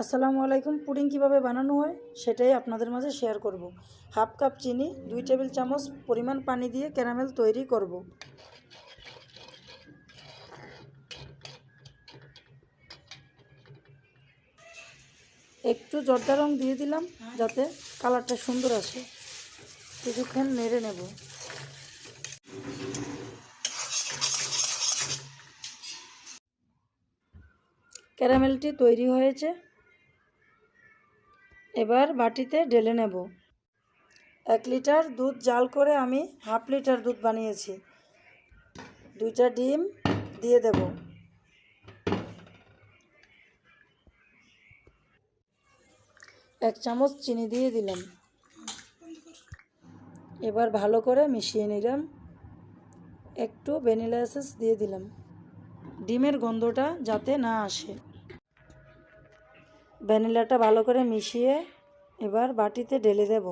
আসসালামু আলাইকুম। পুডিং কীভাবে বানানো হয় সেটাই আপনাদের মাঝে শেয়ার করব। হাফ কাপ চিনি, দুই টেবিল চামচ পরিমাণ পানি দিয়ে ক্যারামেল তৈরি করব। একটু জর্দা রং দিয়ে দিলাম যাতে কালারটা সুন্দর আসে। কিছুক্ষণ নেড়ে নেব। ক্যারামেলটি তৈরি হয়েছে। এবার বাটিতে ঢেলে নেব। এক লিটার দুধ জাল করে আমি হাফ লিটার দুধ বানিয়েছি। দুইটা ডিম দিয়ে দেব। এক চামচ চিনি দিয়ে দিলাম। এবার ভালো করে মিশিয়ে নিলাম। একটু ভ্যানিলা দিয়ে দিলাম। ডিমের গন্ধটা যাতে না আসে। ভ্যানিলাটা ভালো করে মিশিয়ে এবার বাটিতে ঢেলে দেব।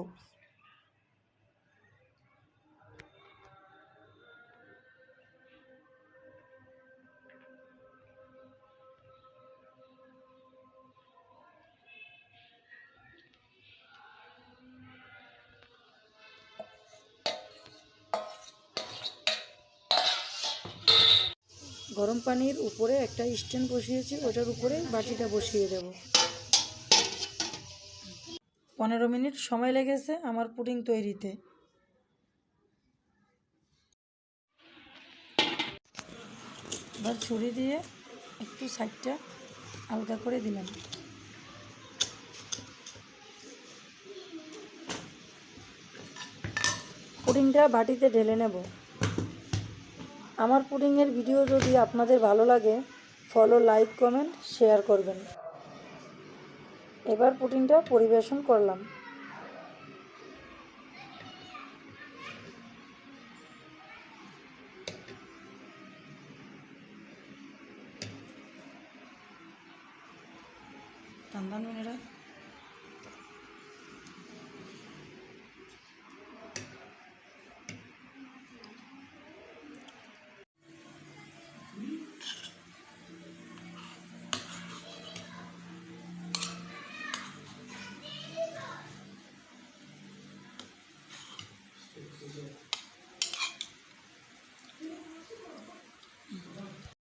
গরম পানির উপরে একটা স্ট্যান্ড বসিয়েছি, ওটার উপরে বাটিটা বসিয়ে দেব। পনেরো মিনিট সময় লেগেছে আমার পুডিং তৈরিতে। এবার ছুরি দিয়ে একটু সাইডটা হালকা করে দিলাম। পুডিংটা বাটিতে ঢেলে নেব। আমার পুডিংয়ের ভিডিও যদি আপনাদের ভালো লাগে ফলো লাইক কমেন্ট শেয়ার করবেন। এবার পুটিনটা পরিবেশন করলাম। টান্দা নুনেরা।